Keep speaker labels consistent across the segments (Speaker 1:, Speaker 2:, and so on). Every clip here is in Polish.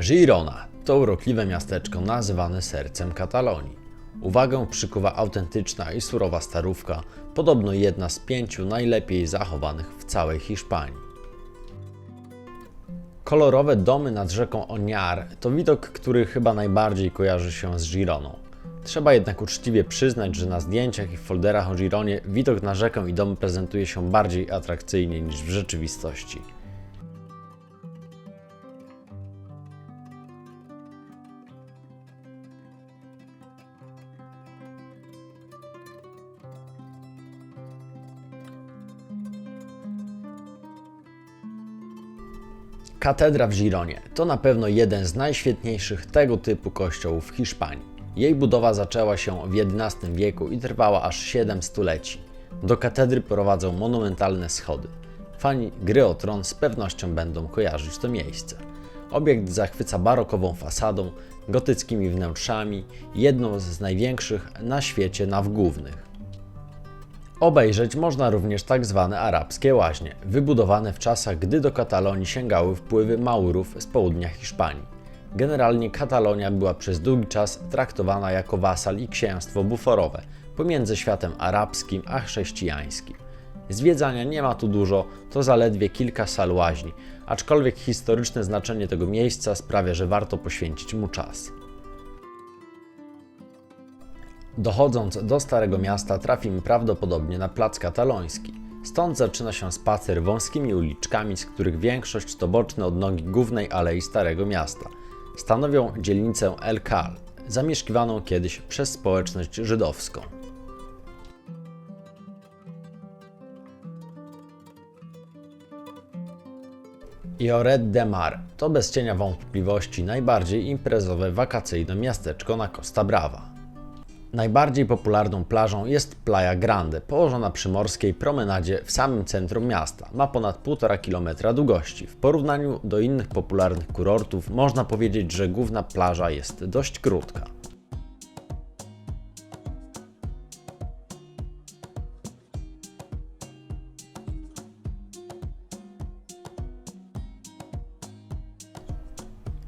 Speaker 1: Girona to urokliwe miasteczko nazywane sercem Katalonii. Uwagę przykuwa autentyczna i surowa starówka, podobno jedna z pięciu najlepiej zachowanych w całej Hiszpanii. Kolorowe domy nad rzeką Oniar to widok, który chyba najbardziej kojarzy się z Gironą. Trzeba jednak uczciwie przyznać, że na zdjęciach i folderach o Gironie widok na rzekę i domy prezentuje się bardziej atrakcyjnie niż w rzeczywistości. Katedra w Gironie to na pewno jeden z najświetniejszych tego typu kościołów w Hiszpanii. Jej budowa zaczęła się w XI wieku i trwała aż 7 stuleci. Do katedry prowadzą monumentalne schody. Fani gry o tron z pewnością będą kojarzyć to miejsce. Obiekt zachwyca barokową fasadą, gotyckimi wnętrzami jedną z największych na świecie naw głównych. Obejrzeć można również tak zwane arabskie łaźnie, wybudowane w czasach, gdy do Katalonii sięgały wpływy Maurów z południa Hiszpanii. Generalnie Katalonia była przez długi czas traktowana jako wasal i księstwo buforowe pomiędzy światem arabskim a chrześcijańskim. Zwiedzania nie ma tu dużo, to zaledwie kilka sal łaźni, aczkolwiek historyczne znaczenie tego miejsca sprawia, że warto poświęcić mu czas. Dochodząc do Starego Miasta trafimy prawdopodobnie na Plac Kataloński. Stąd zaczyna się spacer wąskimi uliczkami, z których większość to boczne odnogi głównej alei Starego Miasta. Stanowią dzielnicę El Cal, zamieszkiwaną kiedyś przez społeczność żydowską. Lloret de Mar to bez cienia wątpliwości najbardziej imprezowe wakacyjne miasteczko na Costa Brava. Najbardziej popularną plażą jest Playa Grande, położona przy morskiej promenadzie w samym centrum miasta. Ma ponad 1,5 km długości. W porównaniu do innych popularnych kurortów można powiedzieć, że główna plaża jest dość krótka.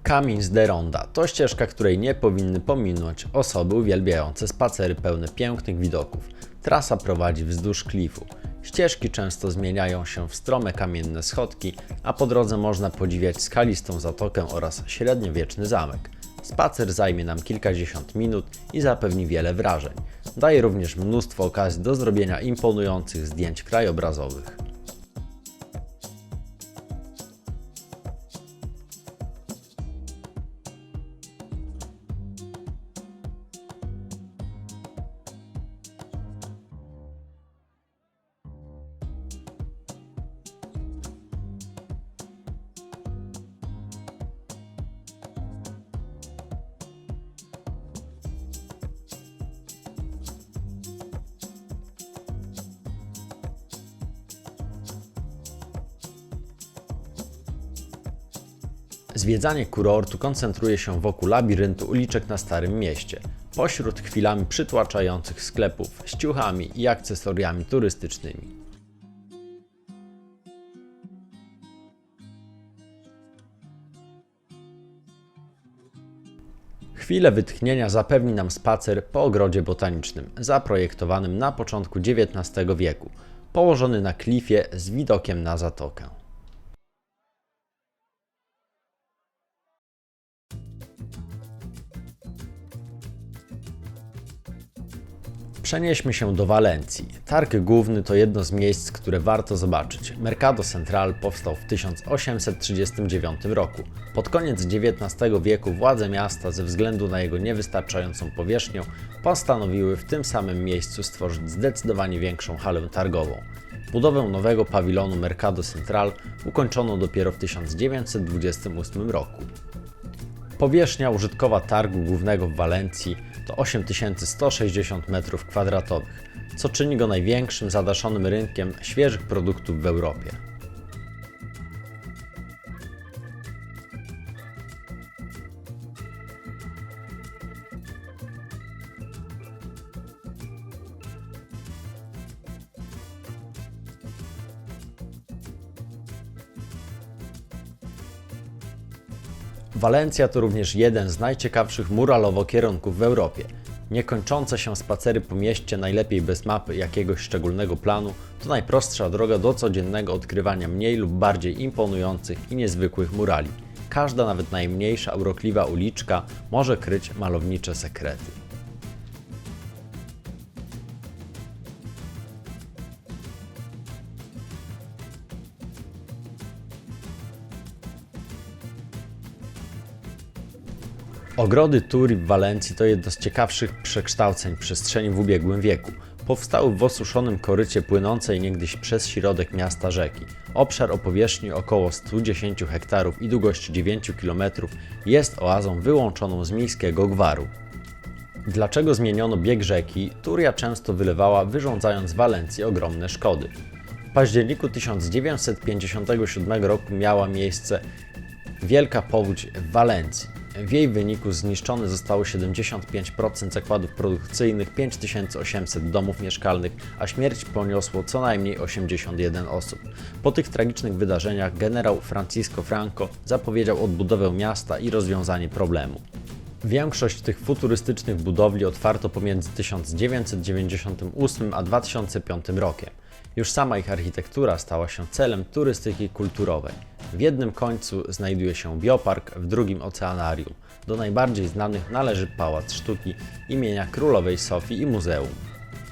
Speaker 1: Camins de Ronda to ścieżka, której nie powinny pominąć osoby uwielbiające spacery pełne pięknych widoków. Trasa prowadzi wzdłuż klifu. Ścieżki często zmieniają się w strome kamienne schodki, a po drodze można podziwiać skalistą zatokę oraz średniowieczny zamek. Spacer zajmie nam kilkadziesiąt minut i zapewni wiele wrażeń. Daje również mnóstwo okazji do zrobienia imponujących zdjęć krajobrazowych. Zwiedzanie kurortu koncentruje się wokół labiryntu uliczek na Starym Mieście, pośród chwilami przytłaczających sklepów z ciuchami i akcesoriami turystycznymi. Chwilę wytchnienia zapewni nam spacer po ogrodzie botanicznym, zaprojektowanym na początku XIX wieku, położony na klifie z widokiem na zatokę. Przenieśmy się do Walencji. Targ Główny to jedno z miejsc, które warto zobaczyć. Mercado Central powstał w 1839 roku. Pod koniec XIX wieku władze miasta ze względu na jego niewystarczającą powierzchnię postanowiły w tym samym miejscu stworzyć zdecydowanie większą halę targową. Budowę nowego pawilonu Mercado Central ukończono dopiero w 1928 roku. Powierzchnia użytkowa targu głównego w Walencji to 8160 m2, co czyni go największym zadaszonym rynkiem świeżych produktów w Europie. Walencja to również jeden z najciekawszych muralowo kierunków w Europie. Niekończące się spacery po mieście, najlepiej bez mapy jakiegoś szczególnego planu, to najprostsza droga do codziennego odkrywania mniej lub bardziej imponujących i niezwykłych murali. Każda, nawet najmniejsza, urokliwa uliczka może kryć malownicze sekrety. Ogrody Turi w Walencji to jedno z ciekawszych przekształceń przestrzeni w ubiegłym wieku. Powstały w osuszonym korycie płynącej niegdyś przez środek miasta rzeki. Obszar o powierzchni około 110 hektarów i długości 9 km jest oazą wyłączoną z miejskiego gwaru. Dlaczego zmieniono bieg rzeki? Turia często wylewała, wyrządzając Walencji ogromne szkody. W październiku 1957 roku miała miejsce wielka powódź w Walencji. W jej wyniku zniszczone zostało 75% zakładów produkcyjnych, 5800 domów mieszkalnych, a śmierć poniosło co najmniej 81 osób. Po tych tragicznych wydarzeniach generał Francisco Franco zapowiedział odbudowę miasta i rozwiązanie problemu. Większość tych futurystycznych budowli otwarto pomiędzy 1998 a 2005 rokiem. Już sama ich architektura stała się celem turystyki kulturowej. W jednym końcu znajduje się biopark, w drugim oceanarium. Do najbardziej znanych należy Pałac Sztuki imienia Królowej Sofii i Muzeum.